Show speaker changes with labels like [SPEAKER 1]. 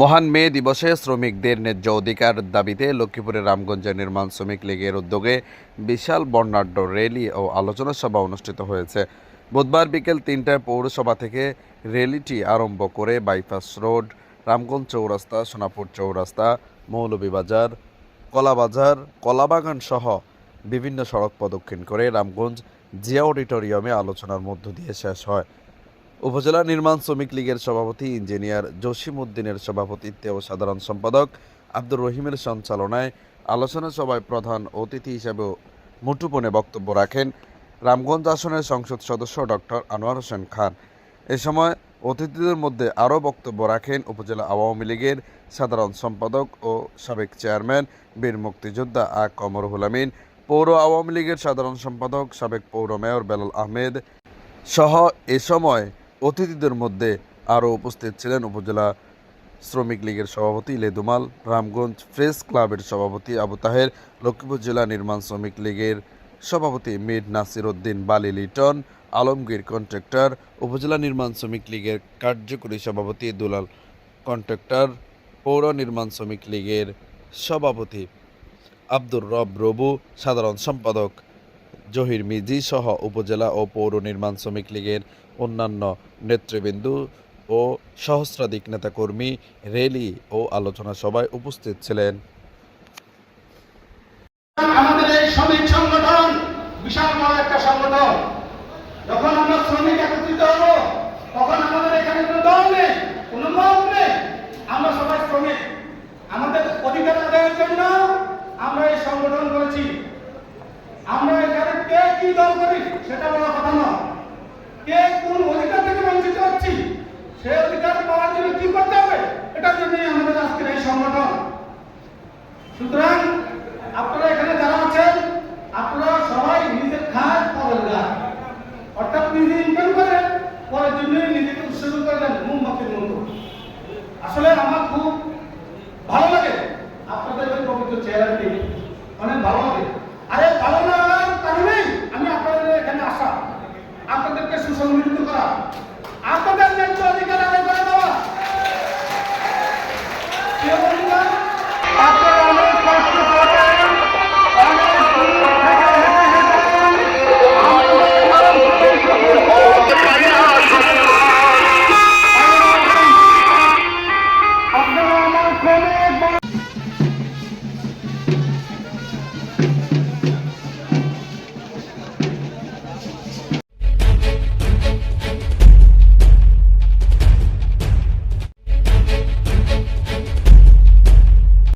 [SPEAKER 1] মহান মে দিবসে শ্রমিকদের ন্যায্য অধিকার দাবিতে লক্ষ্মীপুরের রামগঞ্জে নির্মাণ শ্রমিক লীগের উদ্যোগে বিশাল বর্ণাঢ্য র্যালি ও আলোচনা সভা অনুষ্ঠিত হয়েছে। বুধবার বিকেল তিনটায় পৌরসভা থেকে র্যালিটি আরম্ভ করে বাইপাস রোড, রামগঞ্জ চৌরাস্তা, সোনাপুর চৌরাস্তা, মৌলভীবাজার, কলাবাজার, কলাবাগান সহ বিভিন্ন সড়ক প্রদক্ষিণ করে রামগঞ্জ জিয়া অডিটোরিয়ামে আলোচনার মধ্য দিয়ে শেষ হয়। উপজেলা নির্মাণ শ্রমিক লীগের সভাপতি ইঞ্জিনিয়ার জসিম উদ্দিনের সভাপতিত্বে ও সাধারণ সম্পাদক আব্দুর রহিমের সঞ্চালনায় আলোচনা সভায় প্রধান অতিথি হিসেবে মুঠোপনে বক্তব্য রাখেন রামগঞ্জ আসনের সংসদ সদস্য ডক্টর আনোয়ার হোসেন খান। এ সময় অতিথিদের মধ্যে আরও বক্তব্য রাখেন উপজেলা আওয়ামী লীগের সাধারণ সম্পাদক ও সাবেক চেয়ারম্যান বীর মুক্তিযোদ্ধা আ. কমরুল আমিন, পৌর আওয়ামী লীগের সাধারণ সম্পাদক সাবেক পৌর মেয়র বেলাল আহমেদ সহ এ সময় অতিথিদের মধ্যে আরও উপস্থিত ছিলেন উপজেলা শ্রমিক লীগের সভাপতি লেদুমাল, রামগঞ্জ প্রেস ক্লাবের সভাপতি আবু তাহের, লক্ষ্মীপুর জেলা নির্মাণ শ্রমিক লীগের সভাপতি মীর নাসির উদ্দিন, বালি লিটন, আলমগীর কন্ট্রাক্টর, উপজেলা নির্মাণ শ্রমিক লীগের কার্যকরী সভাপতি দুলাল কন্ট্রাক্টর, পৌর নির্মাণ শ্রমিক লীগের সভাপতি আব্দুর রব রবু, সাধারণ সম্পাদক জহির মিজি সহ উপজেলা ও পৌর নির্মাণ শ্রমিক লীগের অন্যান্য নেতৃবৃন্দ ও সহস্রাধিক নেতাকর্মী র্যালি ও আলোচনা সভায় উপস্থিত ছিলেন
[SPEAKER 2] আমাদের এই শ্রমিক সংগঠন বিশাল বড় একটা সংগঠন যখন আমরা শ্রমিক একত্রিত হব তখন আমাদের এখানে কোনো দল নেই কোনো মত নেই আমরা সবাই শ্রমিক আমাদের অধিকার আদায়ের জন্য আমরা এই সংগঠন করেছি আমরা এখানে কে দল করি, সেটা বড় কথা নয়। কে কোন অধিকার থেকে বঞ্চিত হচ্ছি সেই অধিকার পাওয়ার জন্য কি করতে হবে এটার জন্যই আমাদের আজকের এই সংগঠন। সুতরাং, আপনারা এখানে যারা আছেন, আপনারা সবাই নিজের খাট পরের গাছ অর্থাৎ নিজে ইনকাম করেন, পরের জন্যই নিজেকে উৎসর্গ করে দেন মোমবাতির মতো। আসলে আমার খুব ভালো লাগে আপনাদের পবিত্র চেহারাটি কারণেই আমি আপনাদের এখানে আসা আপনাদেরকে সুসংগঠিত করা আপনাদের